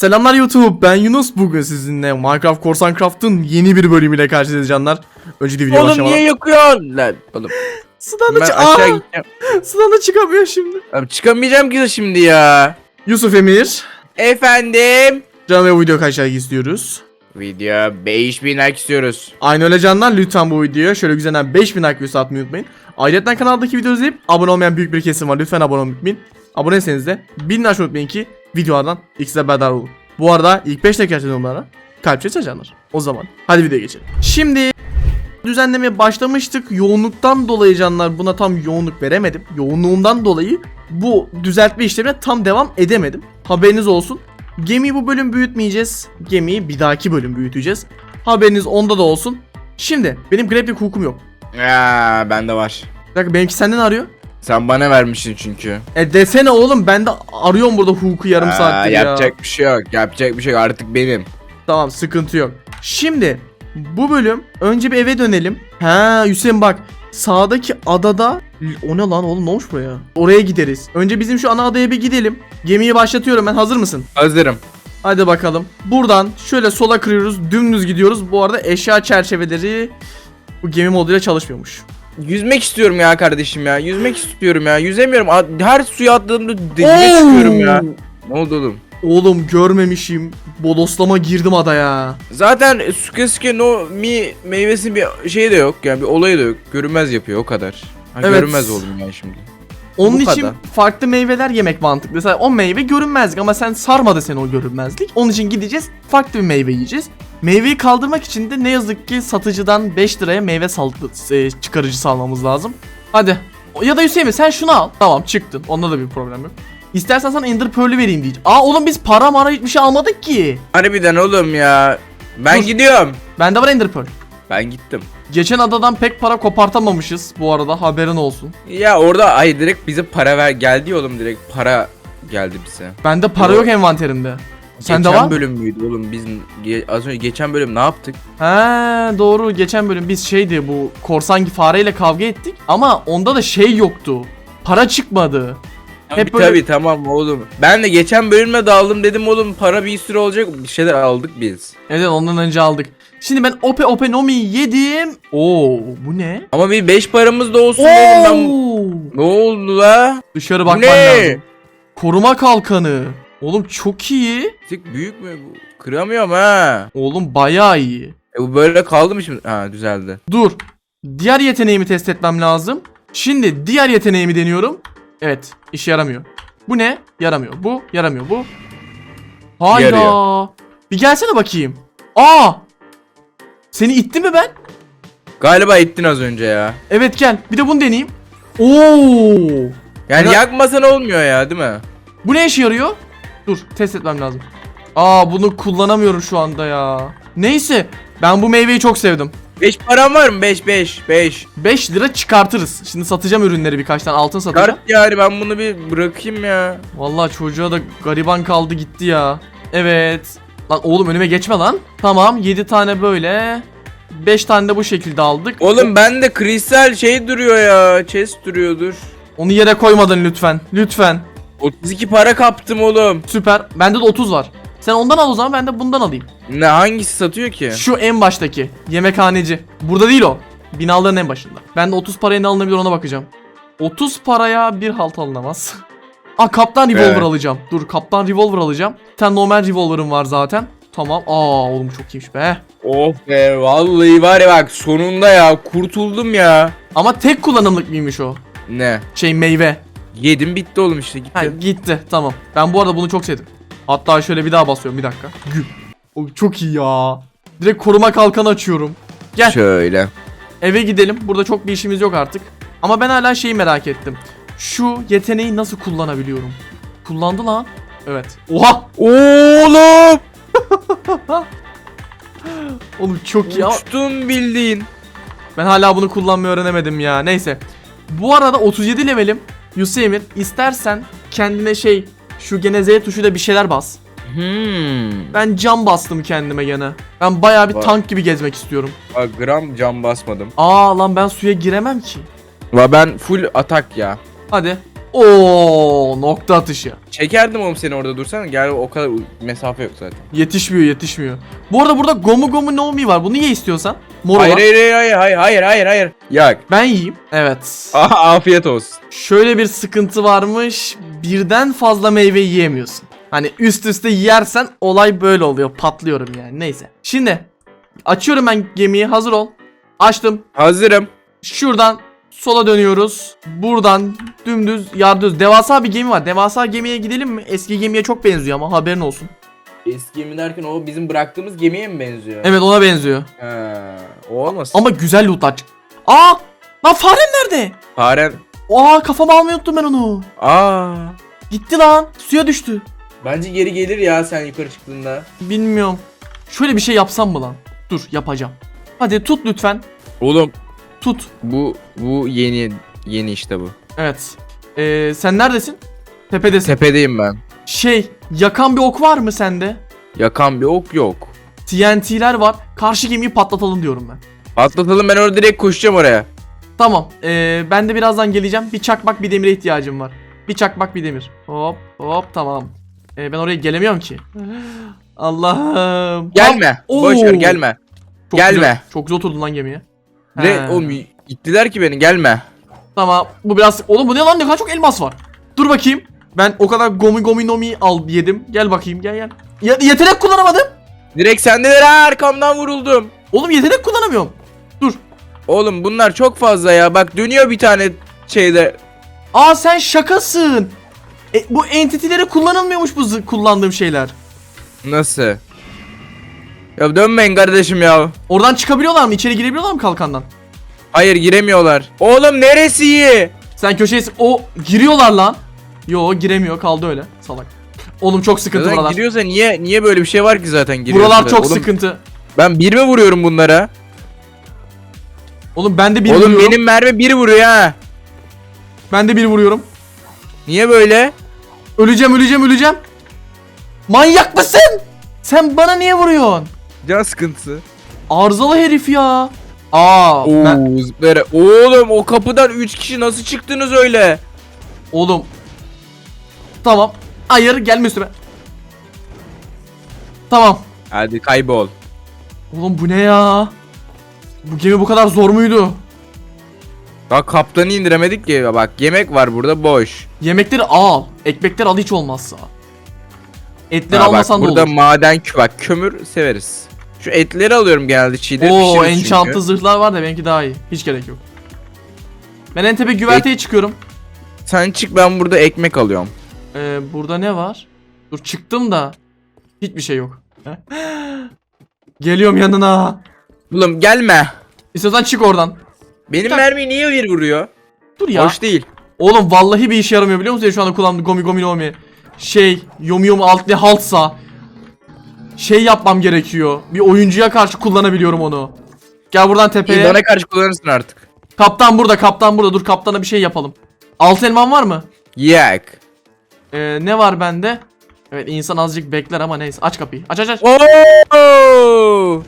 Selamlar YouTube ben Yunus bugün sizinle Minecraft Korsan Craft'ın yeni bir bölümüyle karşınızdayız canlar. Önce de video Oğlum başlamadan. niye yakıyorsun? Lan oğlum Sudan da, ben aşağı Aa, gideceğim. sudan da çıkamıyor şimdi. Abi çıkamayacağım ki şimdi ya. Yusuf Emir. Efendim. Canım ve bu video kaç like istiyoruz? Video 5000 like istiyoruz. Aynı öyle canlar lütfen bu videoya şöyle güzelden 5000 like videosu atmayı unutmayın. Ayrıca kanaldaki videoyu izleyip abone olmayan büyük bir kesim var. Lütfen abone olmayı unutmayın. Aboneyseniz de bilin unutmayın ki videolardan ilk size haberdar olun. Bu arada ilk 5 dakika yorumlara kalp çekici canlar. O zaman hadi videoya geçelim. Şimdi düzenlemeye başlamıştık. Yoğunluktan dolayı canlar buna tam yoğunluk veremedim. Yoğunluğumdan dolayı bu düzeltme işlemine tam devam edemedim. Haberiniz olsun. Gemiyi bu bölüm büyütmeyeceğiz. Gemiyi bir dahaki bölüm büyüteceğiz. Haberiniz onda da olsun. Şimdi benim grappling hook'um yok. Ya bende var. Bir dakika benimki senden arıyor. Sen bana vermiştin çünkü. E desene oğlum ben de arıyorum burada hook'u yarım Aa, saattir ya. yapacak bir şey yok. Yapacak bir şey yok. Artık benim. Tamam sıkıntı yok. Şimdi bu bölüm önce bir eve dönelim. Ha Hüseyin bak sağdaki adada o ne lan oğlum ne olmuş buraya? Oraya gideriz. Önce bizim şu ana adaya bir gidelim. Gemiyi başlatıyorum ben hazır mısın? Hazırım. Hadi bakalım. Buradan şöyle sola kırıyoruz. Dümdüz gidiyoruz. Bu arada eşya çerçeveleri bu gemi moduyla çalışmıyormuş. Yüzmek istiyorum ya kardeşim ya. Yüzmek istiyorum ya. Yüzemiyorum. Her suya atladığımda Oo! denize çıkıyorum ya. Ne oldu oğlum? Oğlum görmemişim. Bodoslama girdim adaya. Zaten Sukesuke no Mi meyvesinin bir şeyi de yok. Yani bir olayı da yok. Görünmez yapıyor o kadar. Ha, Evet. Görünmez oldum yani şimdi. Onun Bu için kadar. farklı meyveler yemek mantıklı. Mesela o meyve görünmezlik ama sen sarmadı seni o görünmezlik. Onun için gideceğiz farklı bir meyve yiyeceğiz. Meyveyi kaldırmak için de ne yazık ki satıcıdan 5 liraya meyve sal e, çıkarıcısı almamız lazım. Hadi. Ya da Hüseyin sen şunu al. Tamam çıktın. Onda da bir problem yok. İstersen sana Ender Pearl'ü vereyim diyeceğim. Aa oğlum biz para mara hiçbir şey almadık ki. Harbiden oğlum ya. Ben Dur. gidiyorum. Bende var Ender Pearl. Ben gittim. Geçen adadan pek para kopartamamışız bu arada haberin olsun. Ya orada ay direkt bize para ver geldi oğlum direkt para geldi bize. Bende para Yo. yok envanterimde. Sende geçen var? bölüm müydü oğlum biz ge- az önce geçen bölüm ne yaptık? He doğru geçen bölüm biz şeydi bu korsan fareyle kavga ettik ama onda da şey yoktu. Para çıkmadı. Hep Hep böyle- tabii tamam oğlum. Ben de geçen bölüme daldım dedim oğlum para bir sürü olacak bir şeyler aldık biz. Evet ondan önce aldık. Şimdi ben Ope Ope Nomi'yi yedim. Oo bu ne? Ama bir 5 paramız da olsun dedim ben. Oo! Ne oldu la? Dışarı bakman ne? lazım. Koruma kalkanı. Oğlum çok iyi. Tık büyük mü bu? Kıramıyorum ha. Oğlum bayağı iyi. E bu böyle kaldı mı şimdi? Ha düzeldi. Dur. Diğer yeteneğimi test etmem lazım. Şimdi diğer yeteneğimi deniyorum. Evet, işe yaramıyor. Bu ne? Yaramıyor. Bu yaramıyor. Bu. Hayda. Bir gelsene bakayım. Aa! Seni itti mi ben? Galiba ettin az önce ya. Evet gel. Bir de bunu deneyeyim. Oo! Yani Ya- yakmasan olmuyor ya değil mi? Bu ne işe yarıyor? Dur, test etmem lazım. Aa, bunu kullanamıyorum şu anda ya. Neyse, ben bu meyveyi çok sevdim. 5 param var mı? 5 5 5. 5 lira çıkartırız. Şimdi satacağım ürünleri birkaç tane altın satacağım. Kart yani ben bunu bir bırakayım ya. Vallahi çocuğa da gariban kaldı gitti ya. Evet. Lan oğlum önüme geçme lan. Tamam 7 tane böyle. 5 tane de bu şekilde aldık. Oğlum ben de kristal şey duruyor ya. Chest duruyordur. Onu yere koymadın lütfen. Lütfen. 32 para kaptım oğlum. Süper. Bende de 30 var. Sen ondan al o zaman ben de bundan alayım. Ne hangisi satıyor ki? Şu en baştaki. Yemekhaneci. Burada değil o. Binaların en başında. Ben de 30 paraya ne alınabilir ona bakacağım. 30 paraya bir halt alınamaz. Aa kaptan revolver Evet. alacağım. Dur kaptan revolver alacağım. Bir tane normal revolver'ım var zaten. Tamam. Aa oğlum çok iyiymiş be. Oh be vallahi var ya bak sonunda ya kurtuldum ya. Ama tek kullanımlık mıymış o? Ne? Şey meyve. Yedim bitti oğlum işte gitti. Ha gitti. Tamam. Ben bu arada bunu çok sevdim. Hatta şöyle bir daha basıyorum bir dakika. Güm. O çok iyi ya. Direkt koruma kalkanı açıyorum. Gel. Şöyle. Eve gidelim. Burada çok bir işimiz yok artık. Ama ben hala şeyi merak ettim. Şu yeteneği nasıl kullanabiliyorum? Kullandı lan. Evet. Oha! Oğlum Oğlum çok iyi uçtun bildiğin. ben hala bunu kullanmayı öğrenemedim ya. Neyse. Bu arada 37 levelim. Yusemir istersen kendine şey şu gene Z tuşuyla bir şeyler bas. Hmm. Ben cam bastım kendime gene. Ben bayağı bir Vay. tank gibi gezmek istiyorum. Bak gram cam basmadım. Aa lan ben suya giremem ki. Va ben full atak ya. Hadi. Oo nokta atışı. Çekerdim oğlum seni orada dursan. Gel o kadar mesafe yok zaten. Yetişmiyor yetişmiyor. Bu arada burada Gomu Gomu no Mi var. Bunu ye istiyorsan. Mor Hayır olan. hayır hayır hayır hayır hayır hayır. Yak. Ben yiyeyim. Evet. Aha afiyet olsun. Şöyle bir sıkıntı varmış. Birden fazla meyve yiyemiyorsun. Hani üst üste yersen olay böyle oluyor. Patlıyorum yani. Neyse. Şimdi açıyorum ben gemiyi. Hazır ol. Açtım. Hazırım. Şuradan sola dönüyoruz. Buradan dümdüz yardıyoruz. Devasa bir gemi var. Devasa gemiye gidelim mi? Eski gemiye çok benziyor ama haberin olsun. Eski gemi derken o bizim bıraktığımız gemiye mi benziyor? Evet ona benziyor. Ha, o olmasın. Ama güzel lootlar. çık- Aa! Lan farem nerede? Faren. Aa kafama almayı unuttum ben onu. Aa. Gitti lan. Suya düştü. Bence geri gelir ya sen yukarı çıktığında. Bilmiyorum. Şöyle bir şey yapsam mı lan? Dur yapacağım. Hadi tut lütfen. Oğlum Tut. bu bu yeni yeni işte bu. Evet. Ee, sen neredesin? Tepedesin. Tepedeyim ben. şey yakan bir ok var mı sende? Yakan bir ok yok. TNT'ler var. Karşı gemiyi patlatalım diyorum ben. Atlatalım ben orada direkt koşacağım oraya. Tamam. Ee, ben de birazdan geleceğim. Bir çakmak bir demire ihtiyacım var. Bir çakmak bir demir. Hop hop tamam. Ee, ben oraya gelemiyorum ki. Allah'ım. Gelme. Oo. Boş ver gelme. Çok gelme. Güzel, çok güzel oturdun lan gemiye. Ne He. oğlum gittiler ki beni gelme. Tamam. Bu biraz... Oğlum bu ne lan ne kadar çok elmas var. Dur bakayım. Ben o kadar gomi gomi nomi al yedim. Gel bakayım gel gel. Ya, yetenek kullanamadım. Direkt sendeler arkamdan vuruldum. Oğlum yetenek kullanamıyorum. Dur. Oğlum bunlar çok fazla ya. Bak dönüyor bir tane şeyde. Aa sen şakasın. E, bu entity'lere kullanılmıyormuş bu zı- kullandığım şeyler. Nasıl? Ya dönmeyin kardeşim ya. Oradan çıkabiliyorlar mı? İçeri girebiliyorlar mı kalkandan? Hayır giremiyorlar. Oğlum neresi iyi? Sen köşeye... O giriyorlar lan. Yo giremiyor kaldı öyle. Salak. Oğlum çok sıkıntı Zaten buralar. giriyorsa niye niye böyle bir şey var ki zaten giriyor. Buralar çok Oğlum, sıkıntı. Ben bir mi vuruyorum bunlara? Oğlum ben de bir Oğlum vuruyorum. benim mermi bir vuruyor ha. Ben de bir vuruyorum. Niye böyle? Öleceğim öleceğim öleceğim. Manyak mısın? Sen bana niye vuruyorsun? Can sıkıntısı. Arızalı herif ya. Aa Oo ben, zıplara. Oğlum o kapıdan 3 kişi nasıl çıktınız öyle? oğlum. Tamam. Hayır gelme üstüme. Tamam. Hadi kaybol. Oğlum bu ne ya? Bu gemi bu kadar zor muydu? Bak kaptanı indiremedik ki. Bak yemek var burada boş. Yemekleri al. Ekmekleri al hiç olmazsa. Etleri Ha, bak almasan da burada olur. maden kü bak kömür severiz. Şu etleri alıyorum genelde çiğde Oo pişiririz enchantlı çünkü. zırhlar var da benimki daha iyi. Hiç gerek yok. Ben en tepe güverteye çıkıyorum. Sen çık ben burada ekmek alıyorum. Ee, burada ne var? Dur çıktım da. Hiçbir şey yok. Geliyorum yanına. Oğlum gelme. İstiyorsan çık oradan. Benim Tak. mermi niye bir vuruyor? Dur ya. Hoş değil. Oğlum vallahi bir işe yaramıyor biliyor musun ya şu anda kullandığım gomi gomi nomi. Şey yomi yomi alt ne haltsa. Şey yapmam gerekiyor. Bir oyuncuya karşı kullanabiliyorum onu. Gel buradan İyi tepeye. bana karşı kullanırsın artık. Kaptan burada kaptan burada. Dur kaptana bir şey yapalım. Altı elman var mı? Yak. Ee, ne var bende? Evet insan azıcık bekler ama neyse. Aç kapıyı. Aç aç aç. Oo!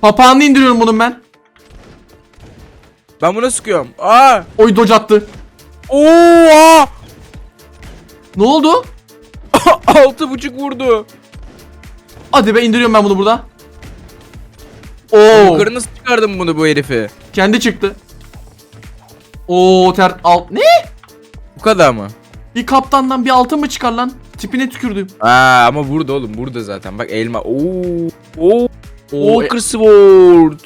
Papağanını indiriyorum bunun ben. Ben buna sıkıyorum. Aa! Oy dodge attı. Oo! Ne oldu? Altı buçuk vurdu. Hadi be indiriyorum ben bunu burada. Oo. Yukarı nasıl çıkardım bunu bu herifi? Kendi çıktı. Oo ter alt. Ne? Bu kadar mı? Bir kaptandan bir altın mı çıkar lan? Tipine tükürdüm. Aa ama burada oğlum burada zaten. Bak elma. Oo! Oo! Oo, Walker Sword.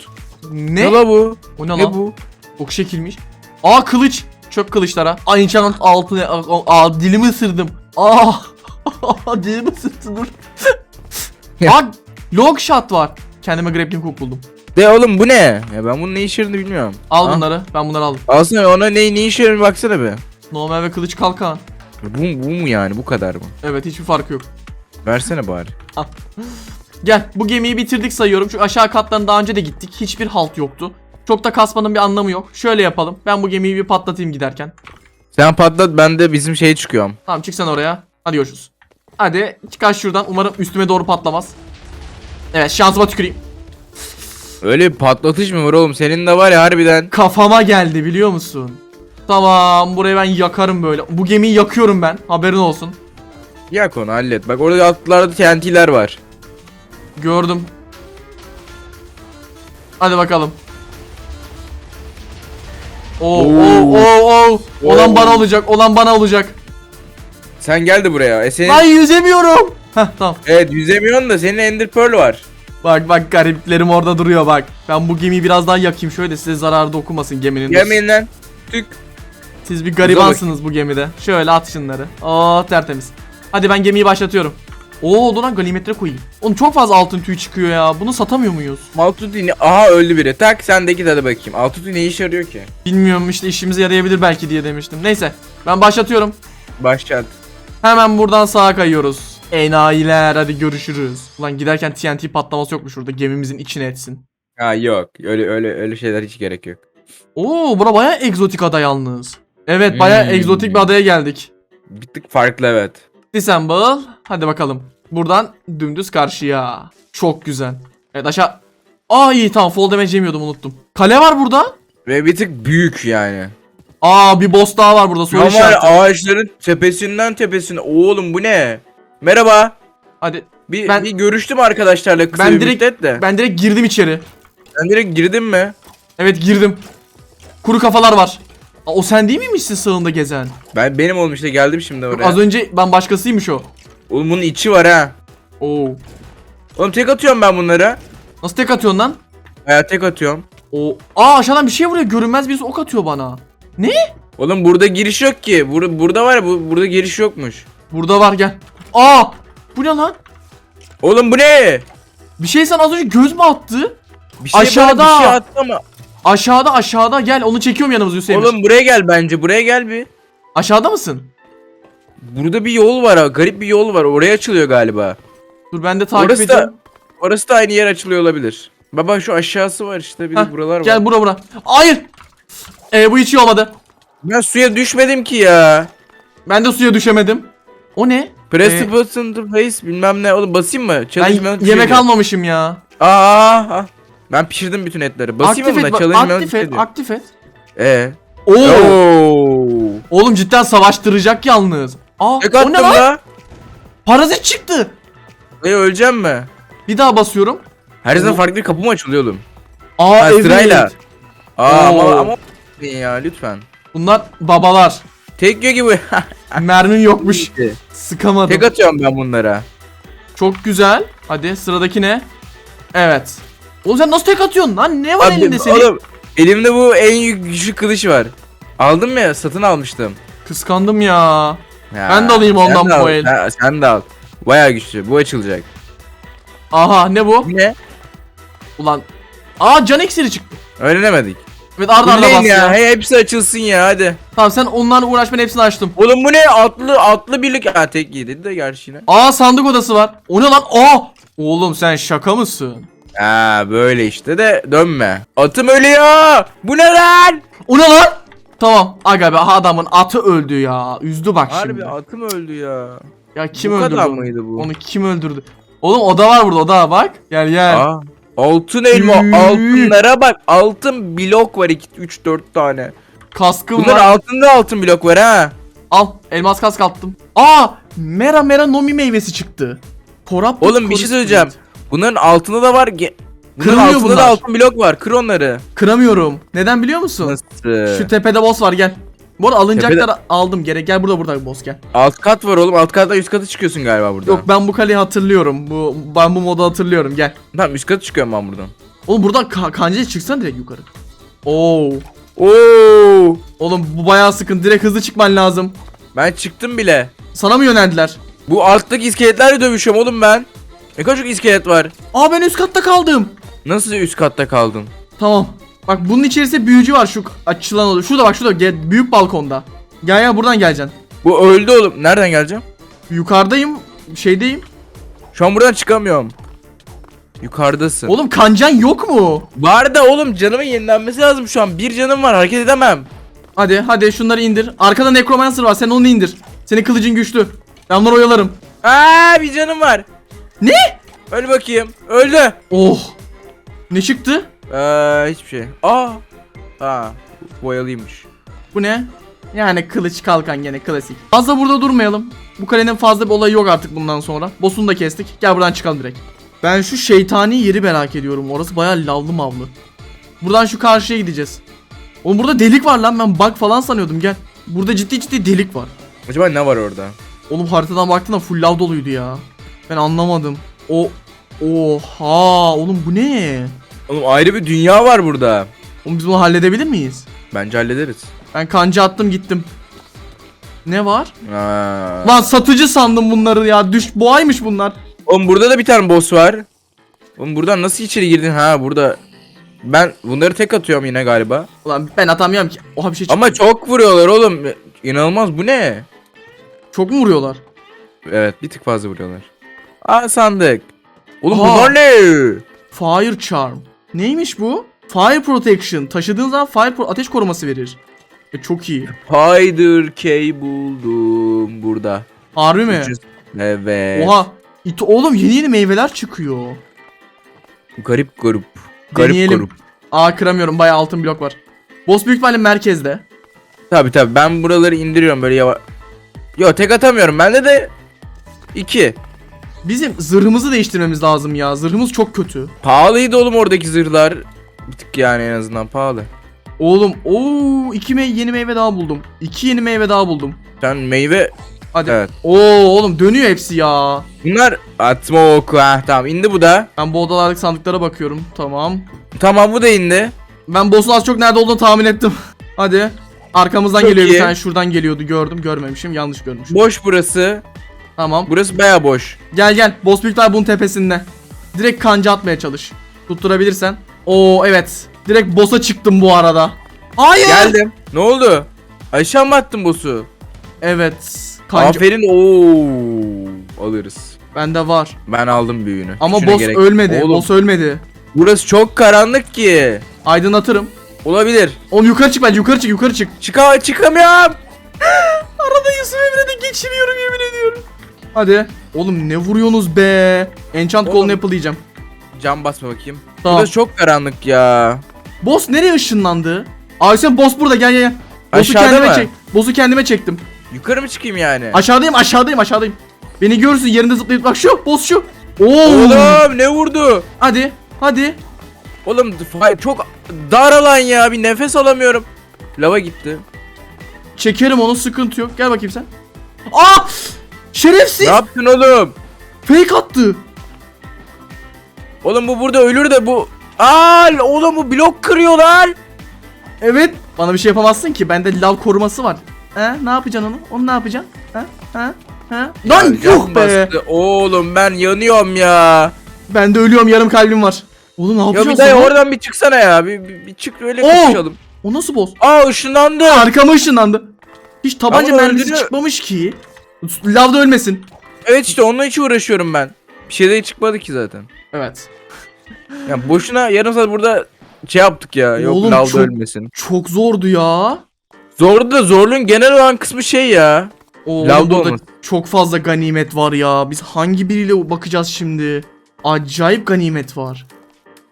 Ne? Ne la bu? O ne, Ne lan? bu? Çok şekilmiş. Aa kılıç. Çök kılıçlara. Ay enchant altı. Aa, aa dilimi ısırdım. Aa. dilimi ısırdı dur. Aa long shot var. Kendime grappling hook buldum. De oğlum bu ne? Ya ben bunun ne işe yaradığını bilmiyorum. Al Ha? bunları. Ben bunları aldım. Alsana ona ne, ne işe yaradığını baksana be. Normal ve kılıç kalkan. Bu, bu mu yani bu kadar mı? Evet hiçbir farkı yok. Versene bari. Gel bu gemiyi bitirdik sayıyorum. Çünkü aşağı katlarına daha önce de gittik. Hiçbir halt yoktu. Çok da kasmanın bir anlamı yok. Şöyle yapalım. Ben bu gemiyi bir patlatayım giderken. Sen patlat ben de bizim şeye çıkıyorum. Tamam çık sen oraya. Hadi görüşürüz. Hadi çıkar şuradan. Umarım üstüme doğru patlamaz. Evet şansıma tüküreyim. Öyle bir patlatış mı var oğlum? Senin de var ya harbiden. Kafama geldi biliyor musun? Tamam burayı ben yakarım böyle. Bu gemiyi yakıyorum ben. Haberin olsun. Yak onu hallet. Bak orada altlarda TNT'ler var. Gördüm. Hadi bakalım. Oo, oo, oo, oo. Olan bana olacak. Olan bana olacak. Sen gel de buraya. E senin... Ay yüzemiyorum. Heh tamam. Evet yüzemiyorsun da senin Ender Pearl var. Bak bak gariplerim orada duruyor bak. Ben bu gemiyi biraz daha yakayım şöyle size zarar dokunmasın geminin. Yemeyin lan. Tük. Siz bir garibansınız bu gemide. Şöyle at şunları. Oh tertemiz. Hadi ben gemiyi başlatıyorum. Oo dur lan ganimetre koyayım. Oğlum çok fazla altın tüy çıkıyor ya. Bunu satamıyor muyuz? Maltuti aha öldü biri. Tak sendeki de bakayım. Altuti ne işe yarıyor ki? Bilmiyorum işte işimize yarayabilir belki diye demiştim. Neyse ben başlatıyorum. Başlat. Hemen buradan sağa kayıyoruz. Enayiler hadi görüşürüz. Ulan giderken TNT patlaması yokmuş şurada gemimizin içine etsin. Ha yok. Öyle öyle öyle şeyler hiç gerek yok. Oo bura baya egzotik ada yalnız. Evet baya Hmm. egzotik bir adaya geldik. Bir tık farklı evet. Dissemble. Hadi bakalım. Buradan dümdüz karşıya. Çok güzel. Evet aşağı. Aa iyi tamam fall damage yemiyordum unuttum. Kale var burada. Ve bir tık büyük yani. Aa bir boss daha var burada soru Ama işareti. ağaçların tepesinden tepesine. Oğlum bu ne? Merhaba. Hadi Bir, Ben- bir görüştüm arkadaşlarla kısa Ben bir direkt- müddet de. Ben... ben direkt girdim içeri. direkt girdim mi? Evet girdim. Kuru kafalar var. Aa, o sen değil miymişsin sağında gezen? Ben benim oğlum işte geldim şimdi oraya. az önce ben başkasıymış o. Oğlum bunun içi var ha. Oo. Oğlum tek atıyorum ben bunlara. Nasıl tek atıyorsun lan? Baya tek atıyorum. O. Aa aşağıdan bir şey vuruyor. Görünmez birisi ok atıyor bana. Oğlum burada giriş yok ki. Burada, burada var ya bu, burada giriş yokmuş. Burada var gel. Aa! Bu ne lan? Oğlum bu ne? Bir şey sana az önce göz mü attı? Bir şey Aşağıda. bana bir şey attı ama. Aşağıda aşağıda gel onu çekiyorum yanımıza Hüseyin. Oğlum buraya gel bence. Buraya gel bir. Aşağıda mısın? Burada bir yol var ha. Garip bir yol var. Oraya açılıyor galiba. Dur ben de takip Orası da, orası da aynı yer açılıyor olabilir. Baba şu aşağısı var işte. Bir Heh, de buralar var. Gel bura bura. Hayır. Ee, bu hiç iyi olmadı. Ben suya düşmedim ki ya. Ben de suya düşemedim. O ne? Press Ee, the button to face bilmem ne. Oğlum basayım mı? Ben Çalışmayan yemek almamışım ya. Aa, aa. Ben pişirdim bütün etleri. Basayım aktif mı et, buna? bak- Çalışmayan aktif et, aktif et. Ee. Oo. Oo. Oğlum cidden savaştıracak yalnız. Aa, Tek o attım ne lan? la. Parazit çıktı. E öleceğim mi? Bir daha basıyorum. Her zaman Oo. farklı bir kapı mı açılıyor oğlum? Aa Ha, evet. sırayla. Aa ama Oo. ama ya lütfen. Bunlar babalar. Tek yok gibi. Mermin yokmuş. Sıkamadım. Tek atıyorum ben bunlara. Çok güzel. Hadi sıradaki ne? Evet. Oğlum sen nasıl tek atıyorsun lan? Ne var Abi, elinde senin? Oğlum elimde bu en yük- güçlü kılıç var. Aldım ya? Satın almıştım. Kıskandım ya. Ya, Ben de alayım sen ondan de al, bu el. Sen, sen de al. Baya güçlü. Bu açılacak. Aha ne bu? Ne? Ulan. Aa can iksiri çıktı. Öğrenemedik. Evet arda arda Dinleyin bas ya. ya. Hey, hepsi açılsın ya hadi. Tamam sen onlarla uğraş ben hepsini açtım. Oğlum bu ne? Atlı atlı birlik. Ha tek iyi dedi de gerçi yine. Aa sandık odası var. O ne lan? Aa! Oğlum sen şaka mısın? Ha böyle işte de dönme. Atım ölüyor. Bu ne lan? O ne lan? Tamam. Aga be adamın atı öldü ya. Üzdü bak Harbi şimdi. atım öldü ya. Ya kim bu öldürdü kadar onu? mıydı bu? Onu kim öldürdü? Oğlum oda var burada oda bak. Gel gel. Aa, altın elma, Büyük. altınlara bak. Altın blok var 2 3 4 tane. Kaskım Bunlar var. altında altın blok var ha. Al elmas kask attım. Aa! Mera mera nomi meyvesi çıktı. Corrupted Oğlum bir şey söyleyeceğim. Bunların altında da var. ge- Kırılmıyor altında da bunlar. altın blok var. Kır onları. Kıramıyorum. Neden biliyor musun? Nasıl? Şu tepede boss var gel. Bu arada alınacakları Tepede- aldım geri. Gel burada burada boss gel. Alt kat var oğlum. Alt kattan üst kata çıkıyorsun galiba buradan. Yok ben bu kaleyi hatırlıyorum. Bu ben bu modu hatırlıyorum. Gel. Tamam üst kata çıkıyorum ben buradan. Oğlum buradan ka kancaya çıksan direkt yukarı. Oo. Oo! Oğlum bu bayağı sıkıntı. Direkt hızlı çıkman lazım. Ben çıktım bile. Sana mı yöneldiler? Bu alttaki iskeletlerle dövüşüyorum oğlum ben. Ne kadar çok iskelet var. Aa ben üst katta kaldım. Nasıl üst katta kaldın? Tamam. Bak bunun içerisinde büyücü var şu açılan olur. Şurada bak şurada gel, büyük balkonda. Gel gel buradan geleceksin. Bu öldü oğlum. Nereden geleceğim? Yukarıdayım. Şeydeyim. Şu an buradan çıkamıyorum. Yukarıdasın. Oğlum kancan yok mu? Var da oğlum canımın yenilenmesi lazım şu an. Bir canım var hareket edemem. Hadi hadi şunları indir. Arkada necromancer var. Sen onu indir. Senin kılıcın güçlü. Ben onları oyalarım. Aa bir canım var. Ne? Öl bakayım. Öldü. Oh. Ne çıktı? Ee, hiçbir şey. Aa. Aa. Boyalıymış. Bu ne? Yani kılıç kalkan gene klasik. Fazla burada durmayalım. Bu kalenin fazla bir olayı yok artık bundan sonra. Boss'unu da kestik. Gel buradan çıkalım direkt. Ben şu şeytani yeri merak ediyorum. Orası bayağı lavlı mavlı. Buradan şu karşıya gideceğiz. Oğlum burada delik var lan ben bug falan sanıyordum gel. Burada ciddi ciddi delik var. Acaba ne var orada? Oğlum haritadan baktığında full lav doluydu ya. Ben anlamadım. O Oha oğlum bu ne? Oğlum ayrı bir dünya var burada. Oğlum biz bunu halledebilir miyiz? Bence hallederiz. Ben kanca attım gittim. Ne var? Aa. Lan satıcı sandım bunları ya. Düş boğaymış bunlar. Oğlum burada da bir tane boss var. Oğlum buradan nasıl içeri girdin? Ha burada. Ben bunları tek atıyorum yine galiba. Ulan ben atamıyorum ki. Oha bir şey çıktı. Ama çok vuruyorlar oğlum. İnanılmaz bu ne? Çok mu vuruyorlar? Evet bir tık fazla vuruyorlar. Aa sandık. Oğlum Aa. bunlar ne? Fire Charm. Neymiş bu? Fire Protection. Taşıdığın zaman fire pro- ateş koruması verir. E, çok iyi. Spider key buldum burada. Harbi mi? 300. Evet. Oha. İt oğlum yeni yeni meyveler çıkıyor. Garip grup. Garip Deneyelim. grup. Aa kıramıyorum. Bayağı altın blok var. Boss büyük ihtimalle merkezde. Tabi tabi ben buraları indiriyorum böyle yavaş. Yo tek atamıyorum bende de 2. Bizim zırhımızı değiştirmemiz lazım ya. Zırhımız çok kötü. Pahalıydı oğlum oradaki zırhlar. Bir tık yani en azından pahalı. Oğlum ooo iki me- yeni meyve daha buldum. İki yeni meyve daha buldum. Sen meyve Hadi. Evet. Oo oğlum dönüyor hepsi ya. bunlar atma oku ha tamam indi bu da. Ben bu odalardaki sandıklara bakıyorum. Tamam. Tamam bu da indi. Ben boss'un az çok nerede olduğunu tahmin ettim. Hadi. Arkamızdan Çok geliyor bir tane şuradan geliyordu gördüm görmemişim yanlış görmüşüm. Boş burası. Tamam. Burası baya boş. Gel gel boss büyük ihtimalle bunun tepesinde. Direkt kanca atmaya çalış. Tutturabilirsen. Oo evet. Direkt boss'a çıktım bu arada. Hayır. Geldim. Ne oldu? Aşağı mı attın boss'u? Evet. Kanca Aferin ooo alırız. bende var. Ben aldım büyüğünü. Ama Üçüne boss gerek- ölmedi. Oğlum, Boss ölmedi. burası çok karanlık ki. Aydınlatırım. Olabilir. Oğlum yukarı çık bence yukarı çık yukarı çık. Çıka çıkamıyorum. Arada Yusuf Emre'de geçiriyorum yemin ediyorum. Hadi. Oğlum ne vuruyorsunuz be? Enchant Oğlum. Golden Apple yiyeceğim. Cam basma bakayım. Tamam. Burası çok karanlık ya. Boss nereye ışınlandı? Abi sen boss burada gel gel gel. Boss'u Aşağıda kendime mı? çek. Boss'u kendime çektim. Yukarı mı çıkayım yani? Aşağıdayım aşağıdayım aşağıdayım. Beni görürsün yerinde zıplayıp bak şu boss şu. Oo. Oğlum ne vurdu? Hadi hadi. Oğlum çok dar alan ya bir nefes alamıyorum. Lava gitti. Çekerim onu sıkıntı yok. Gel bakayım sen. Aa! Şerefsiz. Ne yaptın oğlum? Fake attı. Oğlum bu burada ölür de bu... Aa oğlum bu blok kırıyorlar. Evet. Bana bir şey yapamazsın ki. Bende lav koruması var. He? Ne yapacaksın onu? Onu ne yapacaksın? He? He? Lan Ya, yuh can be. Oğlum ben yanıyorum ya. Ben de ölüyorum yarım kalbim var. Oğlum ne Ya yapacağız? bir dayı lan? oradan bir çıksana ya. Bir, bir, bir çık öyle Oo! konuşalım. O nasıl boss? Aa ışınlandı. Arkama ışınlandı. Hiç tabanca mermisi çıkmamış ki. Lavda ölmesin. Evet işte onunla hiç uğraşıyorum ben. Bir şey de çıkmadı ki zaten. Evet. Ya boşuna yarım saat burada şey yaptık ya. Yok Oğlum lavda çok- ölmesin. Çok zordu ya. Zorlu da zorluğun genel olan kısmı şey ya. Oğlum Lavda burada olması. çok fazla ganimet var ya. Biz hangi biriyle bakacağız şimdi? Acayip ganimet var.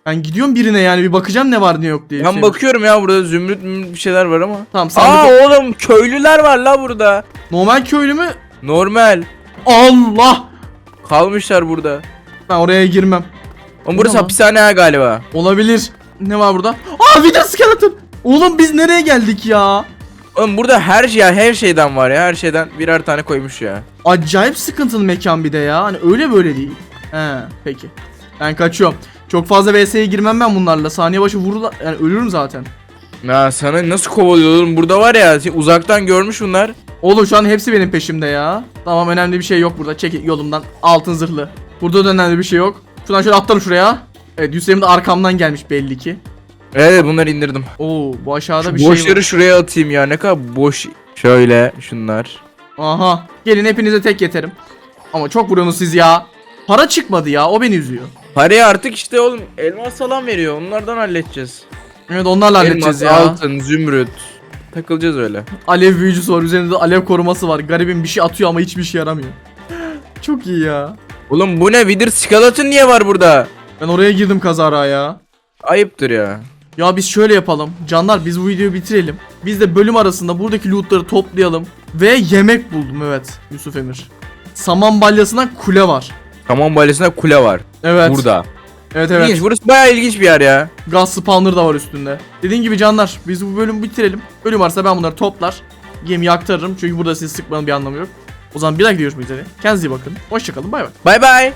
Ben gidiyorum birine yani bir bakacağım ne var ne yok diye. Ben Şey- bakıyorum ya burada zümrüt bir şeyler var ama. Tamam sen Aa de oğlum köylüler var la burada. normal köylü mü? Normal. Allah! Kalmışlar burada. Ben oraya girmem. Ama burası Tamam. hapishane ha galiba. Olabilir. Ne var burada? Aa Wither Skeleton! Oğlum biz nereye geldik ya? Oğlum burada her şey her şeyden var ya. Her şeyden birer tane koymuş ya. Acayip sıkıntılı mekan bir de ya. Hani öyle böyle değil. He peki. Ben kaçıyorum. Çok fazla VS'ye girmem ben bunlarla. Saniye başı vururlar. Yani ölürüm zaten. Ya sana nasıl kovalıyor oğlum? Burada var ya uzaktan görmüş bunlar. Oğlum şu an hepsi benim peşimde ya. Tamam önemli bir şey yok burada. Çekil yolumdan. Altın zırhlı. Burada da önemli bir şey yok. Şuradan şöyle atlarım şuraya. Evet Yusuf'um de arkamdan gelmiş belli ki. Evet bunları indirdim. Oo bu aşağıda Şu bir şey boşları var. şuraya atayım ya. Ne kadar boş. Şöyle şunlar. Aha. Gelin hepinize tek yeterim. Ama çok vuruyorsunuz siz ya. Para çıkmadı ya o beni üzüyor. Parayı artık işte oğlum elmas falan veriyor. Onlardan halledeceğiz. Evet onlarla halledeceğiz elmas, ya. altın, zümrüt. Takılacağız öyle. Alev büyücüsü var üzerinde de alev koruması var. Garibim bir şey atıyor ama hiçbir şey yaramıyor. Çok iyi ya. Oğlum bu ne? Wither Skeleton niye var burada? Ben oraya girdim kazara ya. Ayıptır ya. Ya biz şöyle yapalım. Canlar biz bu videoyu bitirelim. Biz de bölüm arasında buradaki lootları toplayalım. Ve yemek buldum evet Yusuf Emir. Saman balyasından kule var. Tamam balyasında kule var. Evet. Burada. Evet evet. İlginç. Burası bayağı ilginç bir yer ya. Gaz spawner da var üstünde. Dediğim gibi canlar biz bu bölümü bitirelim. Bölüm varsa ben bunları toplar. Gemiyi aktarırım çünkü burada sizi sıkmanın bir anlamı yok. O zaman bir dahaki görüşmek üzere. Kendinize iyi bakın. Hoşçakalın bay bay. Bay bay.